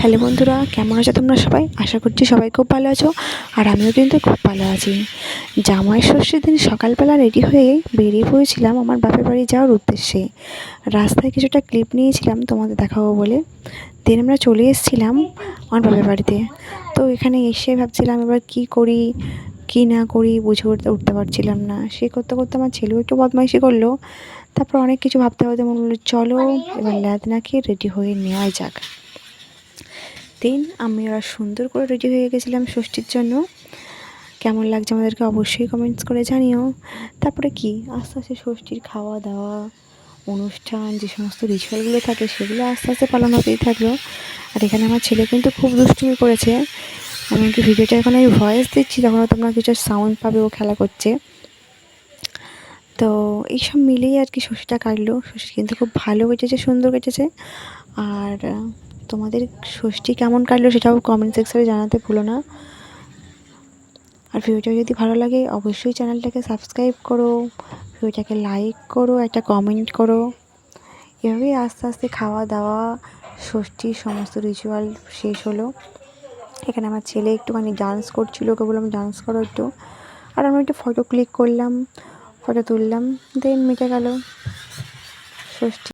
Hello বন্ধুরা, কেমন আছো তোমরা সবাই? আশা করছি সবাই খুব ভালো আছো, আর আমিও কিন্তু খুব ভালো আছি। জামাই ষষ্ঠীর দিন সকালবেলা রেডি হয়ে বেরিয়ে পড়েছিলাম আমার বাপের বাড়ি যাওয়ার উদ্দেশ্যে। রাস্তায় কিছুটা ক্লিপ নিয়েছিলাম তোমাদের দেখাবো বলে। দিন আমরা চলে এসেছিলাম আমার বাপের বাড়িতে। তো এখানে এসে ভাবছিলাম এবার কী করি, কী না করি বুঝে উঠতে উঠতে পারছিলাম না। সে করতে করতে আমার ছেলেও একটু বদমাইশি করল। তারপর অনেক কিছু ভাবতে ভাবতে মনে হলো, চলো এবার ল্যাদ না খেয়ে রেডি হয়ে নেওয়া যাক। দিন আমি ওরা সুন্দর করে রেডি হয়ে গেছিলাম ষষ্ঠীর জন্য। কেমন লাগছে আমাদেরকে অবশ্যই কমেন্টস করে জানিও। তারপরে কি? আস্তে আস্তে ষষ্ঠীর খাওয়া দাওয়া অনুষ্ঠান, যে সমস্ত রিচুয়ালগুলো থাকে সেগুলো আস্তে আস্তে পালন হতেই থাকল। আর এখানে আমার ছেলে কিন্তু খুব দুষ্টুমি করেছে। এমনকি ভিডিওটা এখন আমি ভয়েস দিচ্ছি তখন তোমরা কিছু সাউন্ড পাবে, ও খেলা করছে। তো এইসব মিলেই আর কি ষষ্ঠীটা কাটলো। ষষ্ঠী কিন্তু খুব ভালো কেটেছে, সুন্দর কেটেছে। আর তোমাদের ষষ্ঠী কেমন কাটলো সেটাও কমেন্ট সেকশনে জানাতে ভুলো না। আর ভিডিওটা যদি ভালো লাগে, অবশ্যই চ্যানেলটাকে সাবস্ক্রাইব করো, ভিডিওটাকে লাইক করো, একটা কমেন্ট করো। এভাবেই আস্তে আস্তে খাওয়া দাওয়া ষষ্ঠীর সমস্ত রিচুয়াল শেষ হলো। এখানে আমার ছেলে একটুখানি ডান্স করছিল, ওকে বললাম ডান্স করো একটু। আর আমরা একটু ফটো ক্লিক করলাম ফটো তুললাম দেন মিটে গেল। ষষ্ঠী